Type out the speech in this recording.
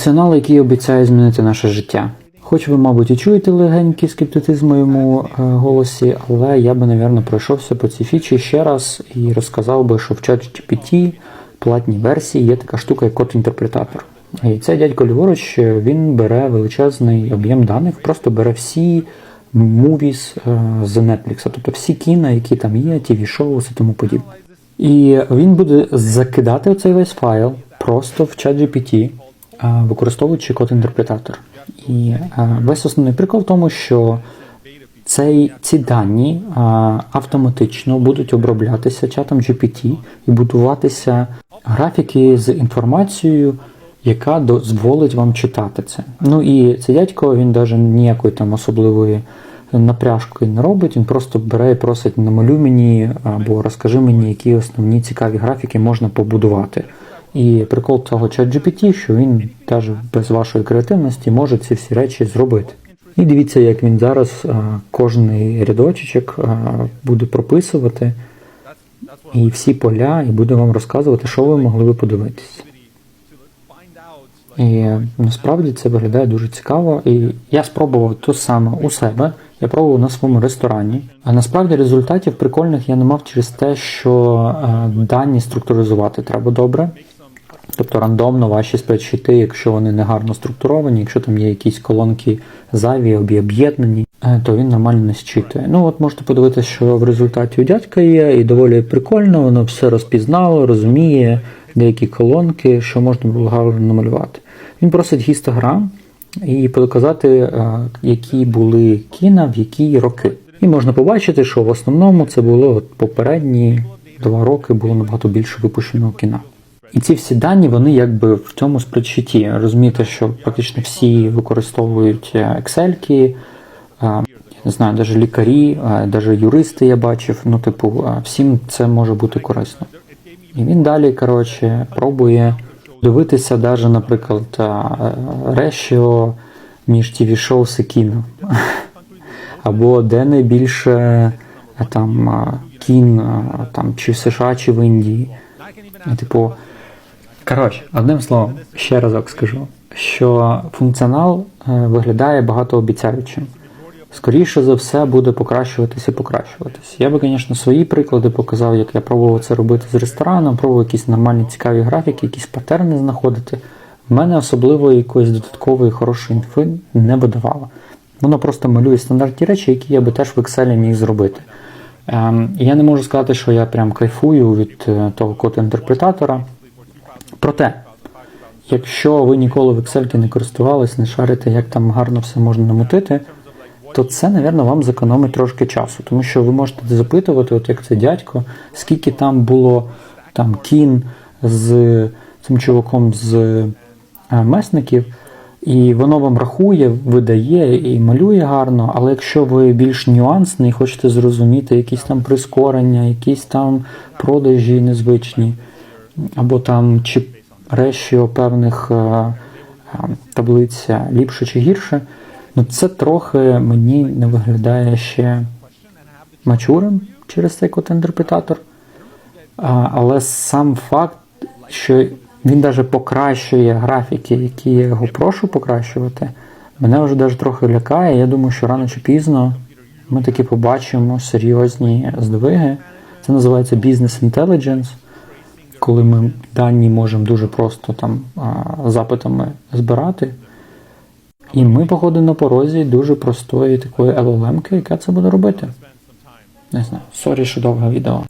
Функціонал, який обіцяє змінити наше життя. Хоч ви, мабуть, і чуєте легенький скептицизм в моєму е, голосі, але я би, напевно, пройшовся по цій фічі ще раз і розказав би, що в ChatGPT платній версії є така штука, як код-інтерпретатор. І цей дядько ліворуч е, він бере величезний об'єм даних, просто бере всі movies е, з Netflix, тобто всі кіно, які там є, tv шоу і тому подібне. І він буде закидати цей весь файл просто в ChatGPT, використовуючи код-інтерпретатор. І весь основний прикол в тому, що цей, ці дані автоматично будуть оброблятися чатом GPT і будуватися графіки з інформацією, яка дозволить вам читати це. Ну і цей дядько він навіть ніякої там особливої напряжки не робить, він просто бере і просить намалюй мені або розкажи мені, які основні цікаві графіки можна побудувати. І прикол цього ChatGPT, що він навіть без вашої креативності може ці всі речі зробити. І дивіться, як він зараз кожний рядочок буде прописувати і всі поля, і буде вам розказувати, що ви могли би подивитися. І насправді це виглядає дуже цікаво. І я спробував то саме у себе. Я пробував на своєму ресторані. А насправді результатів прикольних я не мав через те, що е, дані структуризувати треба добре. Тобто рандомно ваші спредшіти, якщо вони не гарно структуровані, якщо там є якісь колонки зайві або об'єднані, е, то він нормально не зчитує. Ну от можете подивитися, що в результаті у дядька є, і доволі прикольно, воно все розпізнало, розуміє деякі колонки, що можна було гарно намалювати. Він просить гістограм і показати, е, які були кіна в які роки. І можна побачити, що в основному це було попередні два роки було набагато більше випущеного кіна. І ці всі дані, вони якби в цьому спредшіті. Розумієте, що практично всі використовують е, Excel, е, не знаю, навіть лікарі, навіть юристи я бачив. Ну, типу, е, всім це може бути корисно. І він далі, коротше, пробує дивитися, навіть, наприклад, решіо між tv шоу і кіно. Або де найбільше е, там е, кін е, там, чи в США, чи в Індії. Типу, коротше, одним словом, ще разок скажу, що функціонал е, виглядає багатообіцяючим. Скоріше за все буде покращуватись і покращуватись. Я би, звісно, свої приклади показав, як я пробував це робити з рестораном, пробував якісь нормальні цікаві графіки, якісь патерни знаходити. В мене особливо якоїсь додаткової хорошої інфи не видавало. Воно просто малює стандартні речі, які я би теж в Excel міг зробити. Ем, я не можу сказати, що я прям кайфую від е, того коду інтерпретатора. Проте, якщо ви ніколи в Excel не користувались, не шарите, як там гарно все можна намутити, то це, напевно, вам зекономить трошки часу, тому що ви можете запитувати, от як це дядько, скільки там було там кін з цим чуваком з е, месників, і воно вам рахує, видає і малює гарно. Але якщо ви більш нюансний, хочете зрозуміти якісь там прискорення, якісь там продажі незвичні, або там чи решіо певних е, е, таблиць ліпше чи гірше. Ну, це трохи мені не виглядає ще мачурим через цей код-інтерпретатор. Але сам факт, що він навіть покращує графіки, які я його прошу покращувати, мене вже навіть трохи лякає. Я думаю, що рано чи пізно ми таки побачимо серйозні здвиги. Це називається Business Intelligence, коли ми дані можемо дуже просто там запитами збирати. І ми, походу, на порозі дуже простої такої LLM, яка це буде робити. Не знаю, сорі, що довге відео.